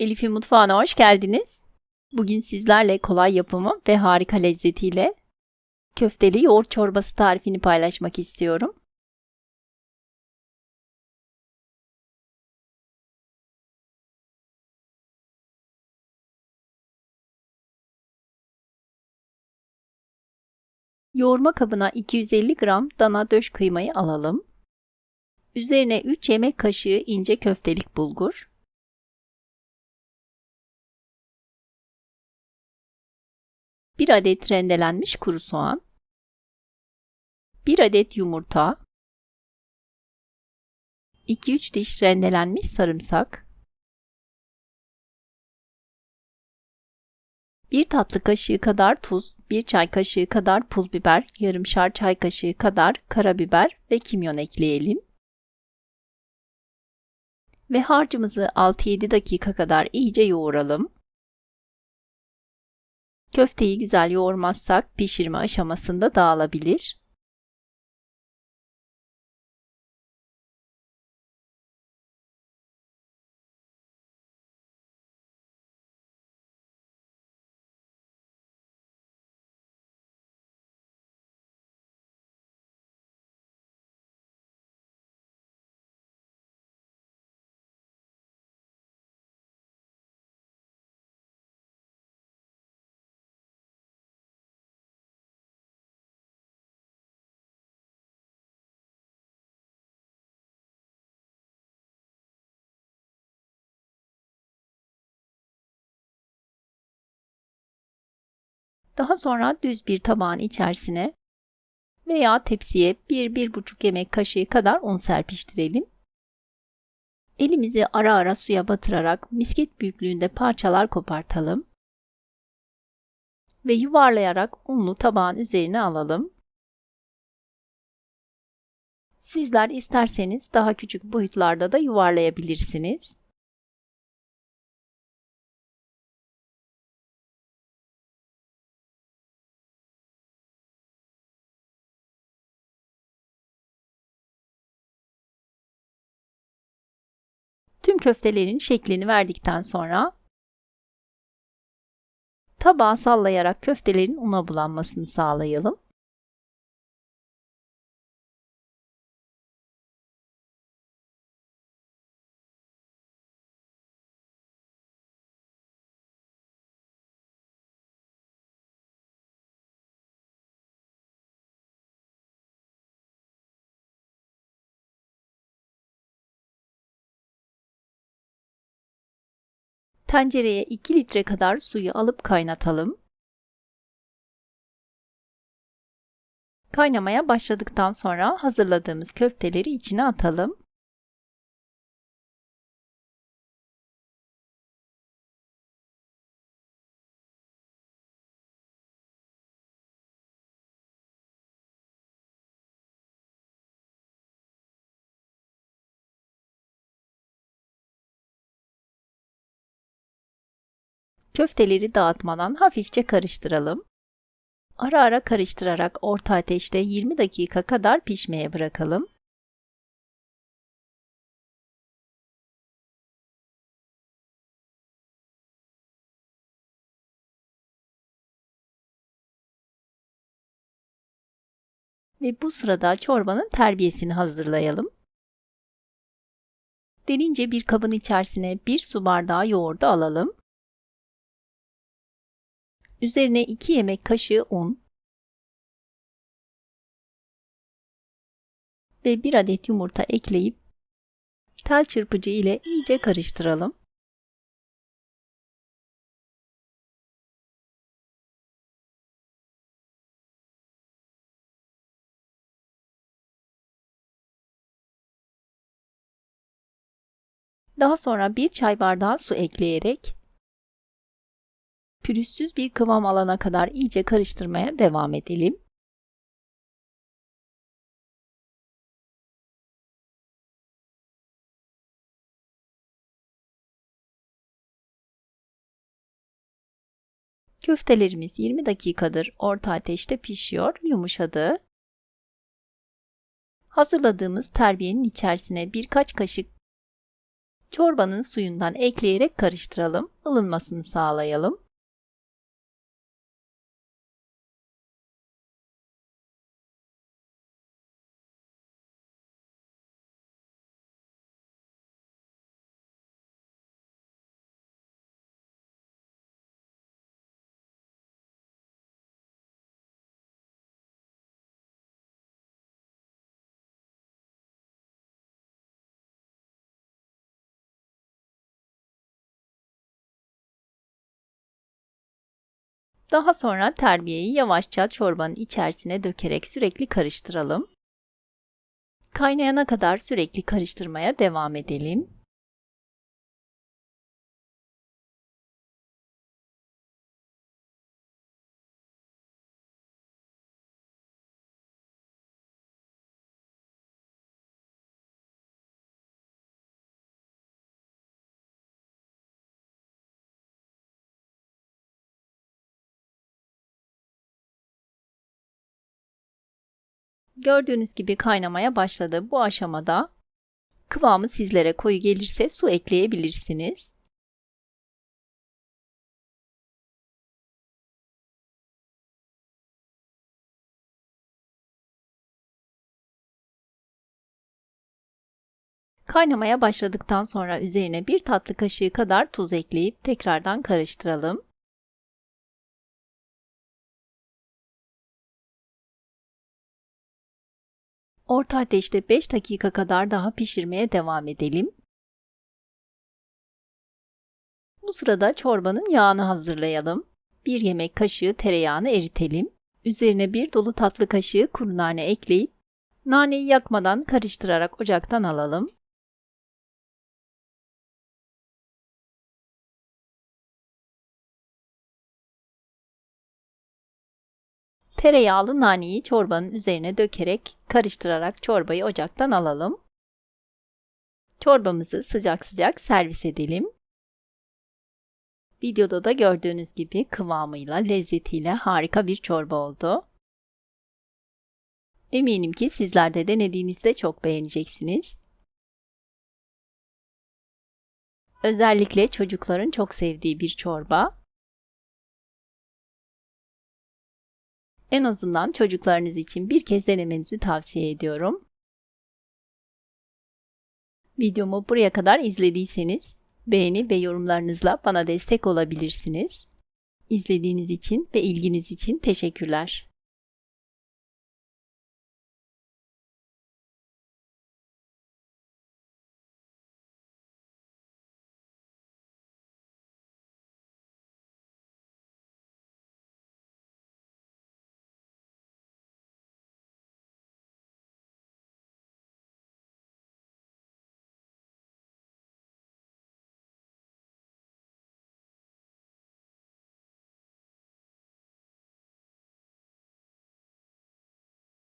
Elif'in mutfağına hoş geldiniz. Bugün sizlerle kolay yapımı ve harika lezzetiyle köfteli yoğurt çorbası tarifini paylaşmak istiyorum. Yoğurma kabına 250 gram dana döş kıymayı alalım. Üzerine 3 yemek kaşığı ince köftelik bulgur, 1 adet rendelenmiş kuru soğan, 1 adet yumurta, 2-3 diş rendelenmiş sarımsak, 1 tatlı kaşığı kadar tuz, 1 çay kaşığı kadar pul biber, yarımşar çay kaşığı kadar karabiber ve kimyon ekleyelim. Ve harcımızı 6-7 dakika kadar iyice yoğuralım. Köfteyi güzel yoğurmazsak pişirme aşamasında dağılabilir. Daha sonra düz bir tabağın içerisine veya tepsiye 1-1,5 yemek kaşığı kadar un serpiştirelim. Elimizi ara ara suya batırarak misket büyüklüğünde parçalar kopartalım. Ve yuvarlayarak unlu tabağın üzerine alalım. Sizler isterseniz daha küçük boyutlarda da yuvarlayabilirsiniz. Köftelerin şeklini verdikten sonra tabağı sallayarak köftelerin una bulanmasını sağlayalım. Tencereye 2 litre kadar suyu alıp kaynatalım. Kaynamaya başladıktan sonra hazırladığımız köfteleri içine atalım. Köfteleri dağıtmadan hafifçe karıştıralım. Ara ara karıştırarak orta ateşte 20 dakika kadar pişmeye bırakalım. Ve bu sırada çorbanın terbiyesini hazırlayalım. Derince bir kabın içerisine 1 su bardağı yoğurdu alalım. Üzerine 2 yemek kaşığı un ve 1 adet yumurta ekleyip tel çırpıcı ile iyice karıştıralım. Daha sonra bir çay bardağı su ekleyerek pürüzsüz bir kıvam alana kadar iyice karıştırmaya devam edelim. Köftelerimiz 20 dakikadır orta ateşte pişiyor, yumuşadı. Hazırladığımız terbiyenin içerisine birkaç kaşık Çorbanın suyundan ekleyerek karıştıralım. ılınmasını sağlayalım. Daha sonra terbiyeyi yavaşça çorbanın içerisine dökerek sürekli karıştıralım. Kaynayana kadar sürekli karıştırmaya devam edelim. Gördüğünüz gibi kaynamaya başladı. Bu aşamada kıvamı sizlere koyu gelirse su ekleyebilirsiniz. Kaynamaya başladıktan sonra üzerine bir tatlı kaşığı kadar tuz ekleyip tekrardan karıştıralım. Orta ateşte 5 dakika kadar daha pişirmeye devam edelim. Bu sırada çorbanın yağını hazırlayalım. 1 yemek kaşığı tereyağını eritelim. Üzerine bir dolu tatlı kaşığı kuru nane ekleyip naneyi yakmadan karıştırarak ocaktan alalım. Tereyağlı naneyi çorbanın üzerine dökerek karıştırarak çorbayı ocaktan alalım. Çorbamızı sıcak sıcak servis edelim. Videoda da gördüğünüz gibi kıvamıyla, lezzetiyle harika bir çorba oldu. Eminim ki sizler de denediğinizde çok beğeneceksiniz. Özellikle çocukların çok sevdiği bir çorba. En azından çocuklarınız için bir kez denemenizi tavsiye ediyorum. Videomu buraya kadar izlediyseniz beğeni ve yorumlarınızla bana destek olabilirsiniz. İzlediğiniz için ve ilginiz için teşekkürler.